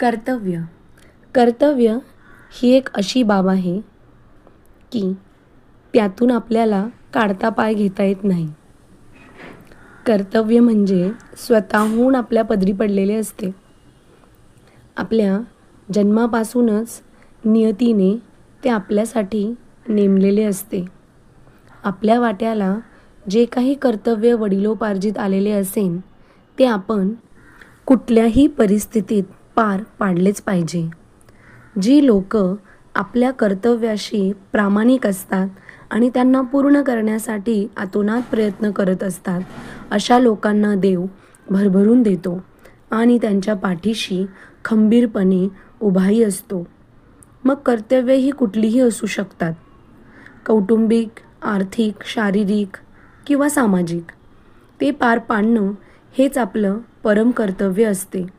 कर्तव्य. कर्तव्य ही एक अशी बाब आहे की त्यातून आपल्याला काढता पाय घेता येत नाही. कर्तव्य म्हणजे स्वतःहून आपल्या पदरी पडलेले असते. आपल्या जन्मापासूनच नियतीने ते आपल्यासाठी नेमलेले असते. आपल्या वाट्याला जे काही कर्तव्य वडिलोपार्जित आलेले असेल ते आपण कुठल्याही परिस्थितीत पार पाडलेच पाहिजे. जी लोक आपल्या कर्तव्याशी प्रामाणिक असतात आणि त्यांना पूर्ण करण्यासाठी आतोनात प्रयत्न करत असतात अशा लोकांना देव भरभरून देतो आणि त्यांच्या पाठीशी खंबीरपणे उभाही असतो. मग कर्तव्य ही कुठलीही असू शकतात. कौटुंबिक आर्थिक शारीरिक किंवा सामाजिक. ते पार पाडणं हेच आपलं परम कर्तव्य असते.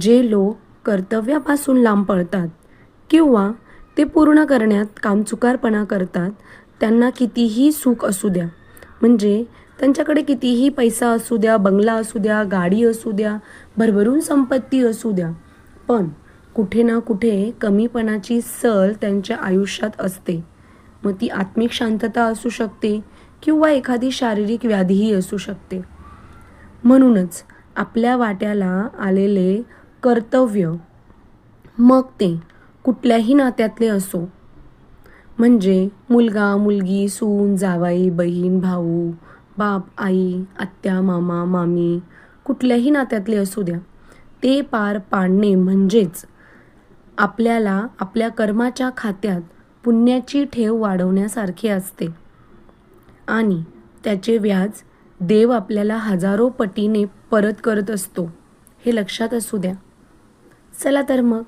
जे लोक कर्तव्यापासून लांब पळतात किंवा ते पूर्ण करण्यात कामचुकारपणा करतात त्यांना कितीही सुख असू द्या. म्हणजे त्यांच्याकडे कितीही पैसा असू द्या बंगला असू द्या गाडी असू द्या भरभरून संपत्ती असू द्या. पण कुठे ना कुठे कमीपणाची सल त्यांच्या आयुष्यात असते. मग ती आत्मिक शांतता असू शकते किंवा एखादी शारीरिक व्याधीही असू शकते. म्हणूनच आपल्या वाट्याला आलेले कर्तव्य. मग ते कुठल्याही नात्यातले असो. म्हणजे मुलगा मुलगी सून जावाई बहीण भाऊ बाप आई आत्या मामा मामी कुठल्याही नात्यातले असू द्या. ते पार पाडणे म्हणजेच आपल्याला आपल्या कर्माच्या खात्यात पुण्याची ठेव वाढवण्यासारखी असते. आणि त्याचे व्याज देव आपल्याला हजारो पटीने परत करत असतो. हे लक्षात असू द्या. चला तर मग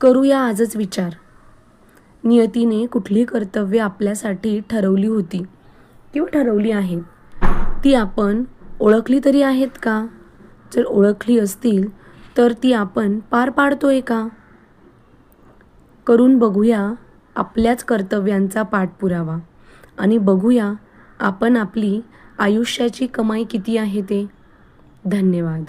करूया आजच विचार. नियतीने कुठली कर्तव्य आपल्यासाठी ठरवली होती किंवा ठरवली आहेत ती आपण ओळखली तरी आहेत का? जर ओळखली असतील तर ती आपण पार पाडतोय का? करून बघूया आपल्याच कर्तव्यांचा पाठपुरावा आणि बघूया आपण आपली आयुष्याची कमाई किती आहे ते. धन्यवाद.